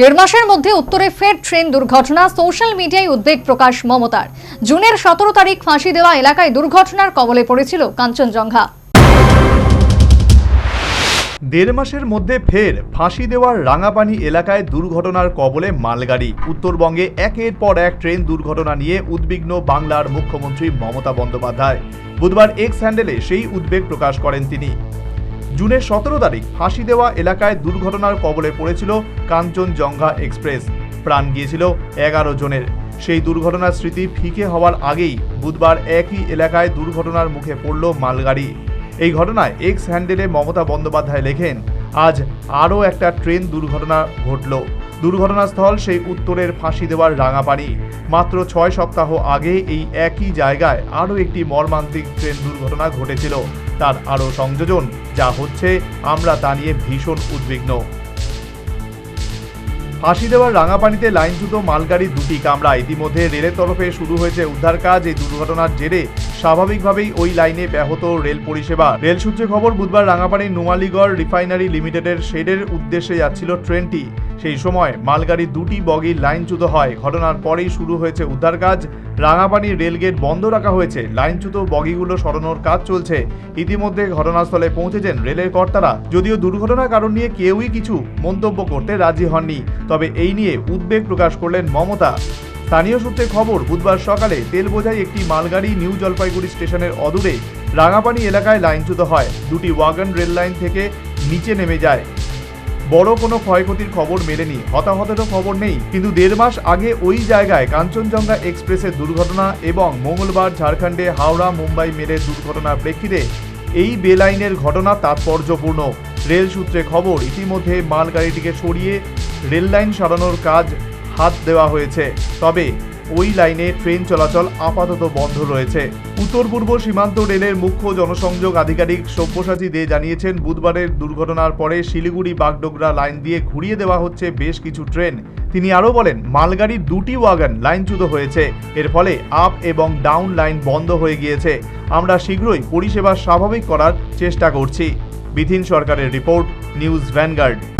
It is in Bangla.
দেড় মাসের মধ্যে উত্তরে ফের ট্রেন দুর্ঘটনা, সোশ্যাল মিডিয়ায় উদ্বেগ প্রকাশ মমতার। জুনের সতেরো তারিখ ফাঁসি দেওয়া এলাকায় দুর্ঘটনার কবলে পড়েছিল কাঞ্চনজঙ্ঘা। দেড় মাসের মধ্যে ফের ফাঁসি দেওয়ার রাঙাপানি এলাকায় দুর্ঘটনার কবলে মালগাড়ি। উত্তরবঙ্গে একের পর এক ট্রেন দুর্ঘটনা নিয়ে উদ্বিগ্ন বাংলার মুখ্যমন্ত্রী মমতা বন্দ্যোপাধ্যায়। বুধবার এক্স হ্যান্ডেলে সেই উদ্বেগ প্রকাশ করেন তিনি। জুনের সতেরো তারিখ ফাঁসি দেওয়া এলাকায় দুর্ঘটনার কবলে পড়েছিল কাঞ্চনজঙ্ঘা এক্সপ্রেস। প্রাণ গিয়েছিল এগারো জনের। সেই দুর্ঘটনার স্মৃতি ফিকে হওয়ার আগেই বুধবার একই এলাকায় দুর্ঘটনার মুখে পড়ল মালগাড়ি। এই ঘটনায় এক্স হ্যান্ডেলে মমতা বন্দ্যোপাধ্যায় লেখেন, আজ আরও একটা ট্রেন দুর্ঘটনা ঘটল। দুর্ঘটনাস্থল সেই উত্তরের ফাঁসি দেওয়ার রাঙাপানি মাত্র ছয় সপ্তাহ আগে এই একই জায়গায় আরও একটি মর্মান্তিক ট্রেন দুর্ঘটনা ঘটেছিল। তার আরও সংযোজন, যা হচ্ছে আমরা তা নিয়ে ভীষণ উদ্বিগ্ন। ফাঁসি দেওয়ার রাঙাপানিতে লাইনচ্যুত মালগাড়ি দুটি কামরা ইতিমধ্যে রেলের তরফে শুরু হয়েছে উদ্ধার কাজ এই দুর্ঘটনার জেরে স্বাভাবিকভাবেই ওই লাইনে ব্যাহত রেল পরিষেবা। রেল সূত্রে খবর, বুধবার রাঙাপানির নুমালিগড় রিফাইনারি লিমিটেডের শেডের উদ্দেশ্যে যাচ্ছিল ট্রেনটি। সেই সময় মালগাড়ি দুটি বগি লাইনচ্যুত হয়। ঘটনার পরেই শুরু হয়েছে উদ্ধার কাজ রাঙাপানি রেলগেট বন্ধ রাখা হয়েছে। লাইনচ্যুত বগিগুলো সরানোর কাজ চলছে। ইতিমধ্যে ঘটনাস্থলে পৌঁছেছেন রেলের কর্তারা। যদিও দুর্ঘটনার কারণ নিয়ে কেউই কিছু মন্তব্য করতে রাজি হননি। তবে এই নিয়ে উদ্বেগ প্রকাশ করলেন মমতা। স্থানীয় সূত্রে খবর, বুধবার সকালে তেল বোঝাই একটি মালগাড়ি নিউ জলপাইগুড়ি স্টেশনের অদূরে রাঙাপানি এলাকায় লাইনচ্যুত হয়। দুটি ওয়াগন রেল লাইন থেকে নিচে নেমে যায়। বড় কোনো ক্ষয়ক্ষতির খবর মেলেনি, হতাহতেরও খবর নেই। কিন্তু দেড় মাস আগে ওই জায়গায় কাঞ্চনজঙ্ঘা এক্সপ্রেসের দুর্ঘটনা এবং মঙ্গলবার ঝাড়খণ্ডে হাওড়া মুম্বাই মেলের দুর্ঘটনার প্রেক্ষিতে এই বেলাইনের ঘটনা তাৎপর্যপূর্ণ। রেল সূত্রে খবর, ইতিমধ্যে মালগাড়িটিকে সরিয়ে রেললাইন সরানোর কাজ হাত দেওয়া হয়েছে। তবে ওই লাইনে ট্রেন চলাচল আপাতত বন্ধ রয়েছে। উত্তর পূর্ব সীমান্ত রেলের মুখ্য জনসংযোগ আধিকারিক সব্যসাচী দে জানিয়েছেন, বুধবারের দুর্ঘটনার পরে শিলিগুড়ি বাগডোগরা লাইন দিয়ে ঘুরিয়ে দেওয়া হচ্ছে বেশ কিছু ট্রেন। তিনি আরও বলেন, মালগাড়ির দুটি ওয়াগন লাইনচ্যুত হয়েছে। এর ফলে আপ এবং ডাউন লাইন বন্ধ হয়ে গিয়েছে। আমরা শীঘ্রই পরিষেবা স্বাভাবিক করার চেষ্টা করছি। বিধিন সরকারের রিপোর্ট, নিউজ ভ্যানগার্ড।